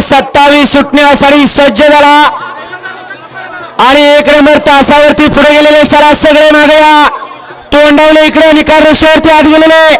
सत्तावीस सुटण्यासाठी सज्ज झाला. आणि एक नंबर तासावरती पुढे गेलेले सरास सगळे मागया तोंडावले इकडे निकाल रेषेवरती आत गेलेले.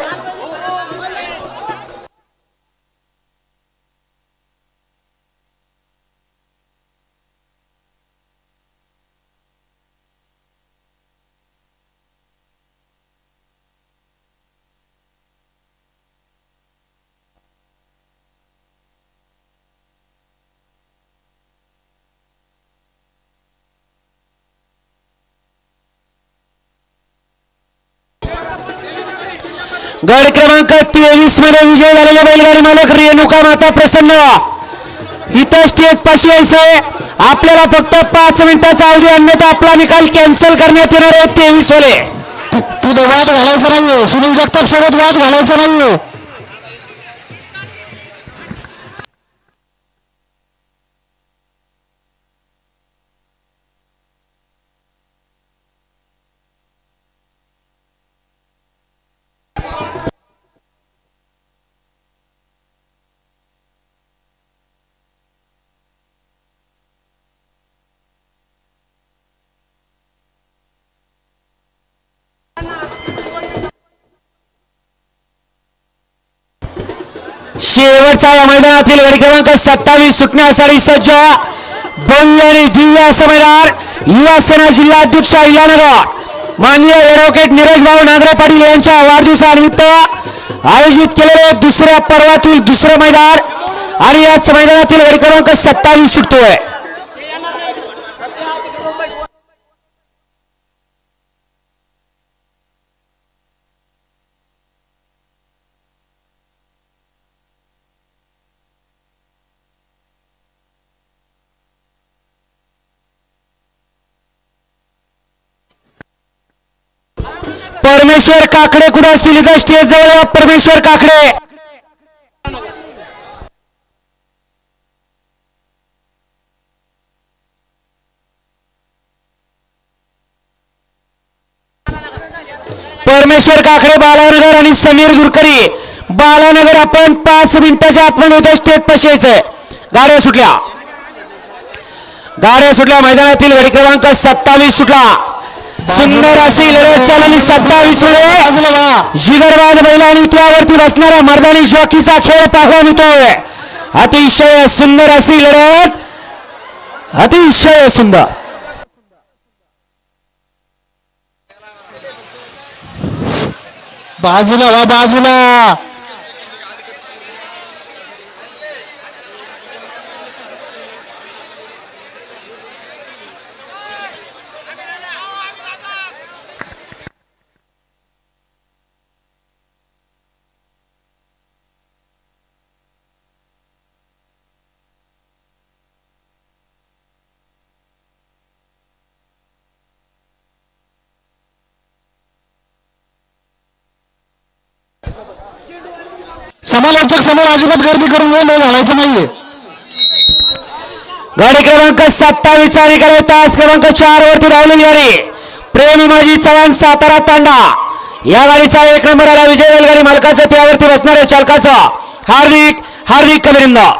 गड क्रमांक तेवीसमध्ये विजय झालेले बैलगाडी मालक रेणुका माता प्रसन्न इथं स्टेट पाशी यायचंय आपल्याला फक्त पाच मिनिटाचा अवधी अन्यथा आपला निकाल कॅन्सल करण्यात येणार आहे तेवीस वाले तिथं वाद घालायचा नाहीये. सुनील जगताप सोबत वाद घालायचा नाहीये. शेवटचा या मैदानातील गडी क्रमांक सत्तावीस सुटण्यासाठी सज्ज भव्य आणि दिव्य असं मैदान युवा सेना जिल्हा अध्यक्ष इलानगर माननीय एरोकेट नीरज भाऊ नागरे पाटील यांच्या वाढदिवसानिमित्त आयोजित केलेले दुसऱ्या पर्वातील दुसरं मैदान आणि याच मैदानातील गडी क्रमांक सत्तावीस सुटतोय. परमेश्वर काकडे कुठे असतील इथं? स्टेज जवळ परमेश्वर काकडे. परमेश्वर काकडे बालानगर आणि समीर दुरकरी. बालानगर आपण पाच मिनिटाच्या आतमध्ये इथं स्टेज पाशी यायचंय गाड्या सुटल्या. गाड्या सुटल्या मैदानातील गडी क्रमांक सत्तावीस सुटला. सुंदर अशी लढत चालली सत्तावीसमध्ये जिगरवाद बैल आणि त्यावरती बसणारा मर्दानी जॉकीचा खेळ पाहायला मिळतोय. अतिशय सुंदर अशी लढत अतिशय सुंदर. बाजूला वा बाजूला. समालोचक समोर अजिबात गर्दी करून वेळ घालायचं नाहीये. गाडी क्रमांक सत्तावीस चा तास क्रमांक चार वरती धावलेली गाडी. प्रेमी माझी चव्हाण सातारा तांडा. या गाडीचा एक नंबर आला. विजय रेलगाडी मालकाचं. त्यावरती बसणाऱ्या चालकाचं. हार्दिक हार्दिक अभिनंदन